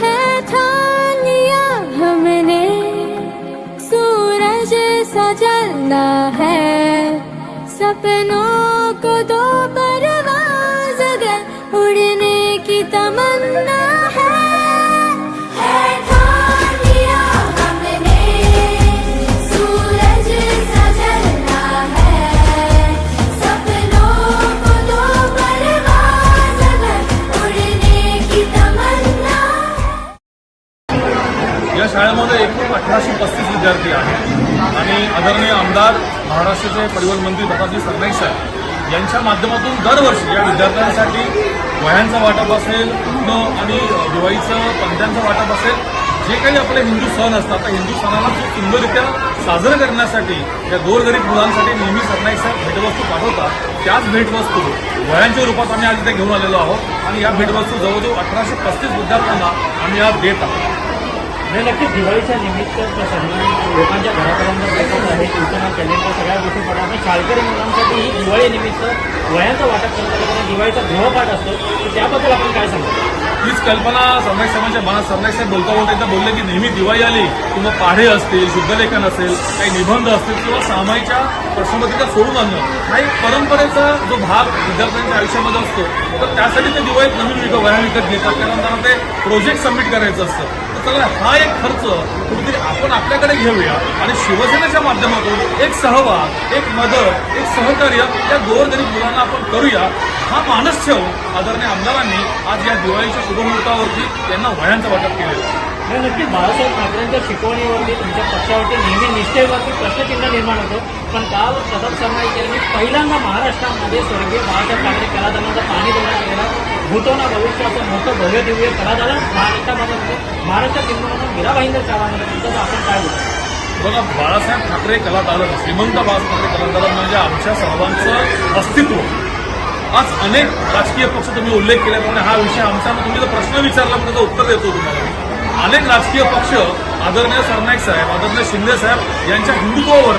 है ठान लिया हमने। सूरज सा है। सपनों को दो परिवहन सरनाईक साहेब यांच्या माध्यमातून दरवर्षी या विद्यार्थ्यांसाठी वह्यांचं वाटप असेल पूर्ण आणि दिवाळीचं पंत्यांचं वाटप असेल जे काही आपले हिंदू सण असतात त्या हिंदू सणाला खूप सुंदररित्या साजरं करण्यासाठी या गोरगरीब मुलांसाठी नेहमी सरनाईक साहेब भेटवस्तू पाठवतात. त्याच भेटवस्तू वह्यांच्या रूपात आम्ही आज इथे घेऊन आलेलो आहोत आणि या भेटवस्तू जवळजवळ अठराशे पस्तीस विद्यार्थ्यांना आम्ही आज देत आहोत. नाही नक्कीच. दिवाळीच्या निमित्त सगळ्या लोकांच्या घरापर्यंत पोहोचत आहे. सूचना कॅलेंडर सगळ्या गोष्टी पडतात आणि शाळकरी मुलांसाठी ही दिवाळी निमित्त वयांचं वाटप करताना दिवाळीचा गृहपाठ असतो. तर त्याबद्दल आपण काय सांगतो हीच कल्पना सरनाईक साहेबांच्या मनात सरनाईक साहेब बोलता बोलता एकदा बोलले की नेहमी दिवाळी आली किंवा पाढे असतील शुद्धलेखन असेल काही निबंध असतील किंवा सामाईच्या प्रश्नपत्रिका सोडून आणणं. हा एक परंपरेचा जो भाग विद्यार्थ्यांच्या आयुष्यामध्ये असतो. तर त्यासाठी ते दिवाळीत नवीन विकत वया विकत घेतात. कारण त्यांना ते प्रोजेक्ट सबमिट करायचं असतं. तर चला हा एक खर्च कुठेतरी आपण आपल्याकडे घेऊया आणि शिवसेनेच्या माध्यमातून एक सहभाग एक मदत एक सहकार्य या गोरगरीब मुलांना आपण करूया हा मानस ठेवून आदरणीय आमदारांनी आज या दिवाळीच्या शुभमुहूर्तावरती त्यांना वयांचं वाटप केलेलं आहे. नाही नक्कीच बाळासाहेब ठाकरेंच्या शिकवणीवरती तुमच्या पक्षावरती नेहमी निष्ठेवरती प्रश्नचिन्ह निर्माण होतो. पण काल कदम सरनाईक यांनी पहिल्यांदा महाराष्ट्रामध्ये स्वर्गीय बाळासाहेब ठाकरे कलादानाचं पाणी देण्यात गेला भूतोना भविष्याचं मोठं भव्य दिव्य कलादालन महाराष्ट्रामध्ये महाराष्ट्रात हिंदू मीरा भाईंदर आपण काय बोलतो बघा बाळासाहेब ठाकरे कलादालन श्रीमंत बाळासाहेब ठाकरे कलादालन म्हणजे आमच्या सर्वांचं अस्तित्व. आज अनेक राजकीय पक्ष तुम्ही उल्लेख केल्याप्रमाणे हा विषय आमचा तुम्ही जर प्रश्न विचारला तर त्याचं उत्तर देतो तुम्हाला. अनेक राजकीय पक्ष आदरणीय सरनाईक साहेब आदरणीय शिंदे साहेब यांच्या हिंदुत्वावर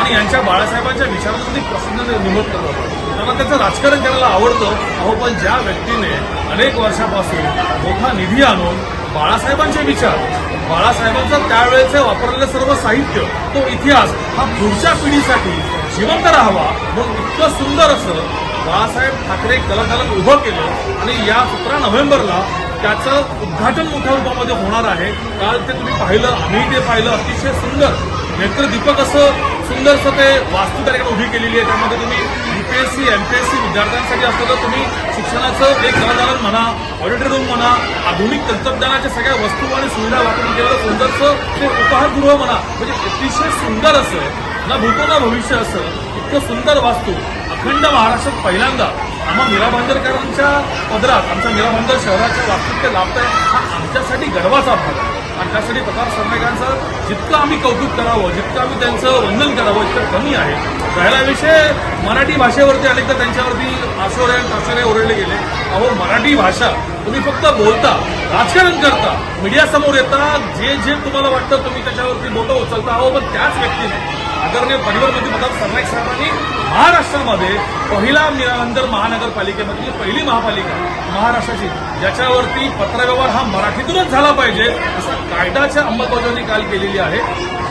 आणि यांच्या बाळासाहेबांच्या विचारांमध्ये प्रसन्न निमत करतात त्यांना त्याचं राजकारण करायला आवडतं. अहो पण ज्या व्यक्तीने अनेक वर्षापासून मोठा निधी आणून बाळासाहेबांचे विचार बाळासाहेबांचं त्यावेळेचं वापरलेलं सर्व साहित्य तो इतिहास हा पुढच्या पिढीसाठी जिवंत राहावा म्हणून इतकं सुंदर असं बाळासाहेब ठाकरे कलादालन उभं केलं. आणि या सतरा नोव्हेंबरला त्याचं उद्घाटन मोठ्या रूपामध्ये होणार आहे. काल ते तुम्ही पाहिलं आम्ही ते पाहिलं. अतिशय सुंदर. नेत्रदीपक असं सुंदरसं ते वास्तू त्याकडे उभी केलेली आहे. त्यामध्ये तुम्ही युपीएससी सी विद्यार्थ्यांसाठी असलेलं तुम्ही शिक्षणाचं एक कलादालन म्हणा ऑडिटोरियम म्हणा आधुनिक तंत्रज्ञानाच्या सगळ्या वस्तू आणि सुविधा वापरून केलेलं सुंदरसं ते उपहारगृह म्हणा म्हणजे अतिशय सुंदर असं ना भूतो ना भविष्य असं इतकं सुंदर वास्तू. अखंड महाराष्ट्रात पहिल्यांदा आम्हा मीरा भांडरकरांच्या पदरात आमच्या मीरा भांडर शहराच्या वास्तूत ते लाभत आहे हा आमच्यासाठी गर्वाचा भाग आहे. आणि त्यासाठी प्रताप सरनाईकांचं जितकं आम्ही कौतुक करावं जितकं आम्ही त्यांचं वंदन करावं इतकं कमी आहे. राहिला विषय मराठी भाषेवरती अनेकदा त्यांच्यावरती आशोरे ताशोरे ओरडले गेले. अहो मराठी भाषा तुम्ही फक्त बोलता राजकारण करता मीडियासमोर येता जे जे तुम्हाला वाटतं तुम्ही त्याच्यावरती बोटं उचलता. अहो पण त्याच व्यक्तीने आदरणीय परिवार मंत्री प्रताप सरनाईक साहेबांनी महाराष्ट्रामध्ये पहिला निरानंतर महानगरपालिकेमधली पहिली महापालिका महाराष्ट्राची ज्याच्यावरती पत्रव्यवहार हा मराठीतूनच झाला पाहिजे असा कायद्याच्या अंमलबजावणी काल केलेली आहे.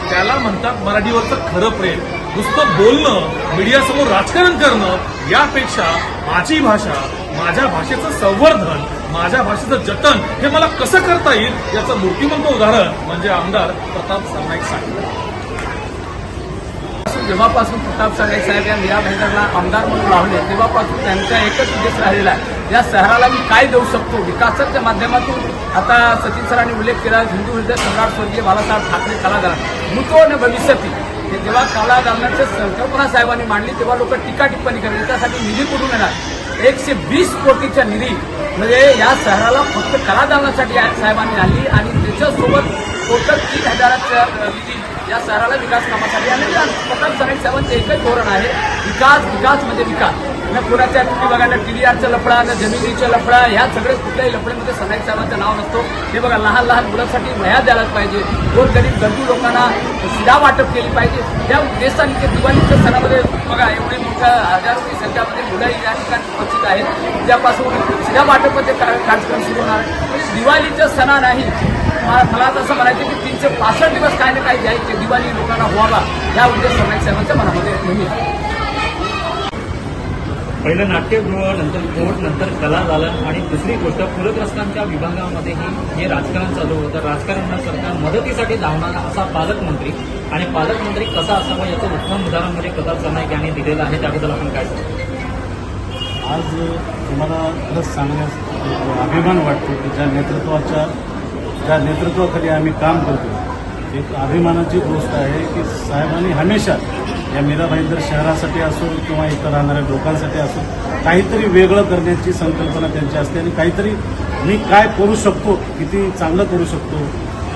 त्याला म्हणतात मराठीवरचं खरं प्रेम. नुसतं बोलणं मीडियासमोर राजकारण करणं यापेक्षा माझी भाषा माझ्या भाषेचं संवर्धन माझ्या भाषेचं जतन हे मला कसं करता येईल याचं मूर्तिमंत उदाहरण म्हणजे आमदार प्रताप सरनाईक साहेब. जेव्हापासून प्रताप सरनाईक साहेब या मीरा भाईंदरला आमदार म्हणून लावले तेव्हापासून त्यांचा एकच उद्देश राहिलेला आहे. या शहराला मी काय देऊ शकतो? विकासाच्या माध्यमातून आता सचिन सरांनी उल्लेख केला हिंदू हृदय सम्राट स्वर्गीय बाळासाहेब ठाकरे कलादार भूतो आणि भविष्यती हे जेव्हा कलादालनाची संकल्पना साहेबांनी मांडली तेव्हा लोक टीका टिप्पणी करतील त्यासाठी निधी कुठून येणार? एकशे वीस कोटीच्या निधी म्हणजे या शहराला फक्त कलादालनासाठी साहेबांनी आणली आणि त्याच्यासोबत टोटल तीन हजाराच्या निधी या शहराला विकास कामासाठी. आणि त्या प्रताप सरनाईक साहेबांचं एकच धोरण आहे विकास विकास म्हणजे विकास. ना कुणाच्या तुम्ही बघा ना आरचा लफडा ना जमिनीचं लफडा ह्या सगळे कुठल्याही लफड्यामध्ये सनाईक साहेबांचं नाव नसतो. हे बघा लहान लहान मुलांसाठी वह्या द्यायलाच पाहिजे. गोर गरीब गरजू लोकांना शिधा वाटप केली पाहिजे. या उद्देशाने ते दिवाळीच्या सणामध्ये बघा एवढी मोठ्या हजारोची संख्यामध्ये मुलं या ठिकाणी उपस्थित आहेत. त्यापासून शिधा वाटपाचे कार्यक्रम सुरू होणार. दिवाळीचा सणा नाही. मला असं म्हणायचं की तीनशे पासष्ट दिवस काय ना काय द्यायचे. दिवाळी लोकांना व्हावा. या उद्देश सरनाईक साहेबांच्या मनामध्ये नेहमी. पहिलं नाट्यगृह नंतर कोर्ट नंतर कला झालं आणि दुसरी गोष्ट पूरग्रस्तांच्या विभागामध्येही हे राजकारण चालू होतं. राजकारणाकरता मदतीसाठी धावणारा असा पालकमंत्री आणि पालकमंत्री कसा असावा याचं उत्तम उदाहरण म्हणजे प्रताप सरनाईक यांनी दिलेलं आहे. त्याबद्दल आपण काय सांगू? आज तुम्हाला खरंच सांगण्यास अभिमान वाटतो की ज्या नेतृत्वाच्या त्या नेतृत्वाखाली आम्ही काम करतो एक अभिमानाची गोष्ट आहे की साहेबांनी हमेशा या मीरा भाईंदर शहरासाठी असो किंवा इथं राहणाऱ्या लोकांसाठी असो काहीतरी वेगळं करण्याची संकल्पना त्यांची असते आणि काहीतरी मी काय करू शकतो किती चांगलं करू शकतो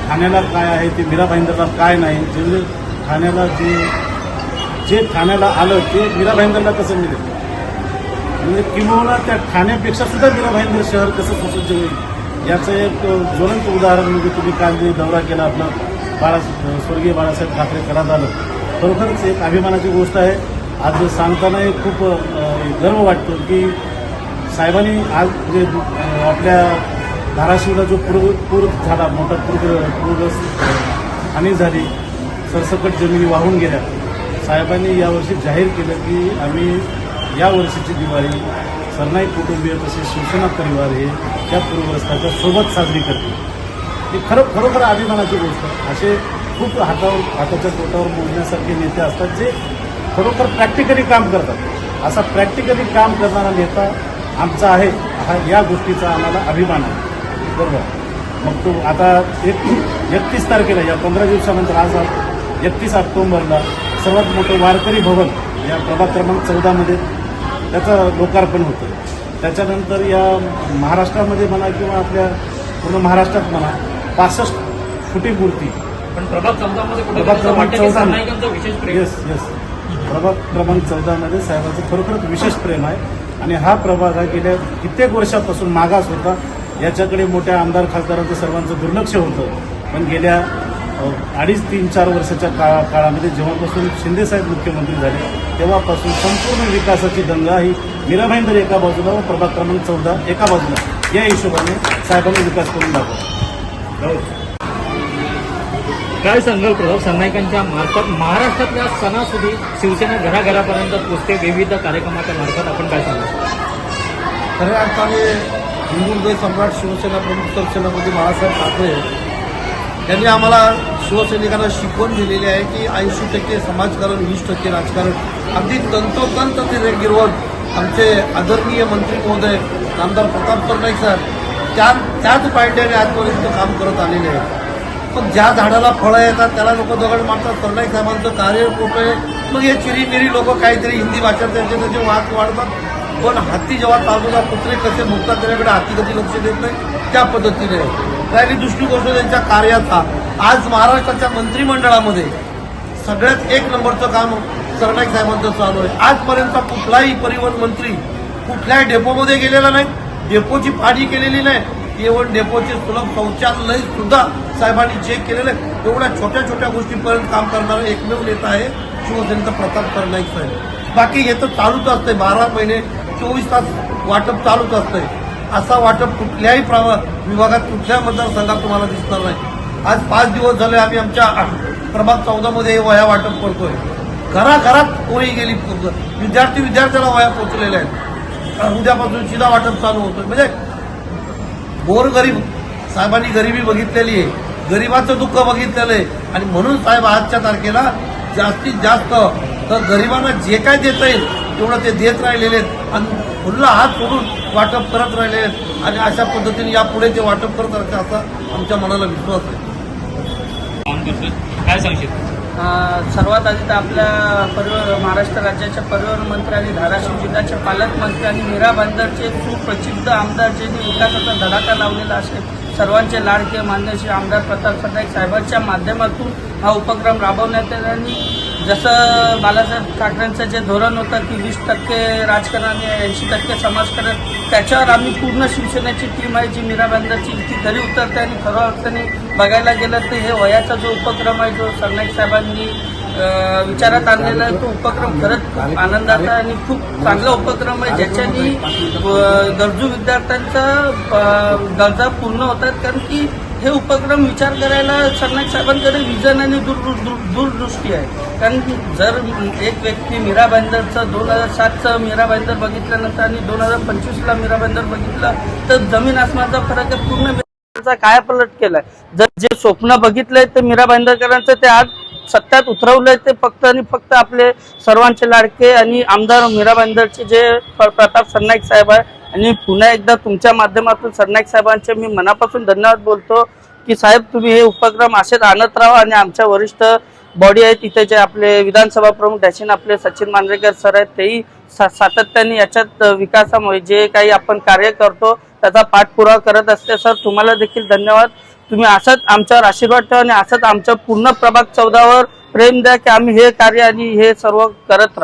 ठाण्याला काय आहे ते मीरा भाईंदरला काय नाही जे ठाण्याला जे जे ठाण्याला आलं ते मीरा भाईंदरला कसं मिळेल? म्हणजे किंबहुना त्या ठाण्यापेक्षा सुद्धा मीरा भाईंदर शहर कसं सुसज्ज होईल? याचं एक ज्वलंत उदाहरण म्हणजे तुम्ही काल जे दौरा केला आपला बाळा स्वर्गीय बाळासाहेब ठाकरे करण्यात आलं खरोखरच एक अभिमानाची गोष्ट आहे. आज सांगताना एक खूप गर्व वाटतो की साहेबांनी आज जे आपल्या धाराशिवला जो पूर पूर झाला मोठा पूर पूरग्रस्त हानी झाली सरसकट जमिनी वाहून गेल्या. साहेबांनी यावर्षी जाहीर केलं की आम्ही या वर्षीची दिवाळी सरनाईक कुटुंबीय तसेच शिवसेना परिवार हे त्या पूरग्रस्ताच्या सोबत साजरी करते. ही खरं खरोखर अभिमानाची गोष्ट आहे. असे खूप हातावर हाताच्या तोटावर मोजण्यासारखे नेते असतात जे खरोखर प्रॅक्टिकली काम करतात. असा प्रॅक्टिकली काम करणारा नेता आमचा आहे. हा या गोष्टीचा आम्हाला अभिमान आहे. बरोबर? मग तो आता एक एकतीस तारखेला या पंधरा दिवसानंतर आज एकतीस ऑक्टोंबरला सर्वात मोठं वारकरी भवन या प्रभाग क्रमांक चौदामध्ये त्याचं लोकार्पण होतं. त्याच्यानंतर या महाराष्ट्रामध्ये म्हणा किंवा आपल्या पूर्ण महाराष्ट्रात म्हणा पासष्ट फुटी मूर्ती पण प्रभाग चौदामध्ये प्रभाग क्रमांक चौदा येस येस प्रभाग क्रमांक चौदामध्ये साहेबांचं खरोखरच विशेष प्रेम आहे. आणि हा प्रभाग हा गेल्या कित्येक वर्षापासून मागास होता. याच्याकडे मोठ्या आमदार खासदारांचं सर्वांचं दुर्लक्ष होतं. पण गेल्या अडीच तीन चार वर्षाच्या काळा काळामध्ये जेव्हापासून शिंदेसाहेब मुख्यमंत्री झाले तेव्हापासून संपूर्ण विकासाची दंगा ही मीराभाईंदर एका बाजूला व प्रभाग क्रमांक चौदा एका बाजूला. या हिशोबाने साहेबांनी विकास करून दाखवला. काय सांगाल प्रभाव सरनाईकांच्या मार्फत महाराष्ट्रातल्या सणासुदी शिवसेना घराघरापर्यंत पोचते. विविध कार्यक्रमाच्या मार्फत आपण काय सांगाल? खऱ्या अर्थाने हिंदू हृदय सम्राट शिवसेना प्रमुख सरसेनापती बाळासाहेब ठाकरे त्यांनी आम्हाला शिवसैनिकांना शिकवण दिलेली आहे की ऐंशी टक्के समाजकारण वीस टक्के राजकारण. अगदी तंतोतंत ते रे- गिरवत आमचे आदरणीय मंत्री महोदय आमदार प्रताप सरनाईक साहेब त्या त्याच पायट्याने आजपर्यंत काम करत आलेले आहेत. पण ज्या झाडाला फळं येतात त्याला लोक दगड मारतात. सरनाईक साहेबांचं कार्य मोठं आहे. मग हे चिरीमिरी लोक काहीतरी हिंदी भाषा त्यांचे त्याचे वाद वाढतात. पण हत्ती जेव्हा तालुका कुत्रे कसे मुक्तात त्याच्याकडे हत्ती कधी लक्ष देत नाही? त्या पद्धतीने. राहिली दुसरी गोष्ट त्यांच्या कार्याचा आज महाराष्ट्राच्या मंत्रिमंडळामध्ये सगळ्यात एक नंबरचं काम सरनाईक साहेबांचं चालू आहे. आजपर्यंत कुठलाही परिवहन मंत्री कुठल्याही डेपोमध्ये गेलेला नाही डेपोची पाणी केलेली नाही केवळ डेपोचे सुलभ शौचालय सुद्धा साहेबांनी चेक केलेलं आहे एवढ्या छोट्या छोट्या गोष्टीपर्यंत काम करणारा एकमेव नेता आहे शिवसेनेचा प्रताप सरनाईक साहेब. बाकी हे तर चालूच असतंय. बारा महिने चोवीस तास वाटप चालूच असतंय. असा वाटप कुठल्याही प्रवा विभागात कुठल्या मतदारसंघात तुम्हाला दिसणार नाही. आज पाच दिवस झाले आम्ही आमच्या प्रभाग चौदामध्ये वया वाटप करतोय. घराघरात कोणी गेली विद्यार्थी विद्यार्थ्याला वया पोचलेल्या आहेत. उद्यापासून शिधा वाटप चालू होतोय. म्हणजे गोरगरीब साहेबांनी गरिबी बघितलेली आहे. गरिबाचं दुःख बघितलेलं आहे. आणि म्हणून साहेब आजच्या तारखेला जास्तीत जास्त तर गरिबांना जे काय देता येईल तेवढं ते देत राहिलेले आहेत. आणि खुल्ला हात सोडून वाटप करत राहिलेले आहेत. आणि अशा पद्धतीने यापुढे ते वाटप करत राहते असा आमच्या मनाला विश्वास आहे. काय सांगशील? सर्वात आधी तर आपल्या परिवहन महाराष्ट्र राज्याच्या परिवहन मंत्री आणि धाराशिव जिल्ह्याचे पालकमंत्री आणि मीरा बंदरचे सुप्रसिद्ध आमदार जे विकासाचा धडाका लावलेला असेल सर्वांचे लाडके मान्य श्री आमदार प्रताप सरनाईक साहेबांच्या माध्यमातून हा उपक्रम राबवण्यात येईल आणि जसं बाळासाहेब ठाकरेंचं जे धोरण होतं की वीस टक्के राजकारण आणि ऐंशी टक्के समाजकारण त्याच्यावर आम्ही पूर्ण शिवसेनेची टीम आहे जी मीरा बंदरची ती घरी उतरते आणि खरं अर्थाने बघायला गेलं तर हे वयाचा जो उपक्रम आहे जो सरनाईक साहेबांनी विचारात आणलेला आहे तो उपक्रम खरंच आनंदाचा आणि खूप चांगला उपक्रम आहे ज्याच्यानी गरजू विद्यार्थ्यांचा गरजा पूर्ण होतात. कारण की हे उपक्रम विचार करायला सरनाईक साहेबांकडे विजन आणि दूर दूरदृष्टी आहे. कारण की जर एक व्यक्ती मीरा भाईंदरचं दोन हजार सातचं मीरा भाईंदर बघितल्यानंतर आणि दोन हजार पंचवीसला मीरा भाईंदर बघितलं तर जमीन आसमानचा फरक आहे. पूर्ण काय पलट केलाय. जर जे स्वप्न बघितलंय ते मीरा भाईंदरकरांचं ते आज सत्यात उतरवलंय ते फक्त आणि फक्त आपले सर्वांचे लाडके आणि आमदार मीरा भाईंदरचे जे प्रताप सरनाईक साहेब आहे. आणि पुन्हा एकदा तुमच्या माध्यमातून सरनाईक साहेबांचे मी मनापासून धन्यवाद बोलतो की साहेब तुम्ही हे उपक्रम असेच आणत राहा आणि आमच्या वरिष्ठ बॉडी आहे तिथे जे आपले विधानसभा प्रमुख डॅशिन आपले सचिन मांजरेकर सर आहेत तेही सा- सातत्याने याच्यात विकासामुळे जे काही आपण कार्य करतो त्याचा पाठपुरावा करत असते. सर तुम्हाला देखील धन्यवाद. तुम्ही असंच आमच्यावर आशीर्वाद ठेवा आणि असंच आमच्या पूर्ण प्रभाग चौदावर प्रेम द्या की आम्ही हे कार्य आणि हे सर्व करत राहू.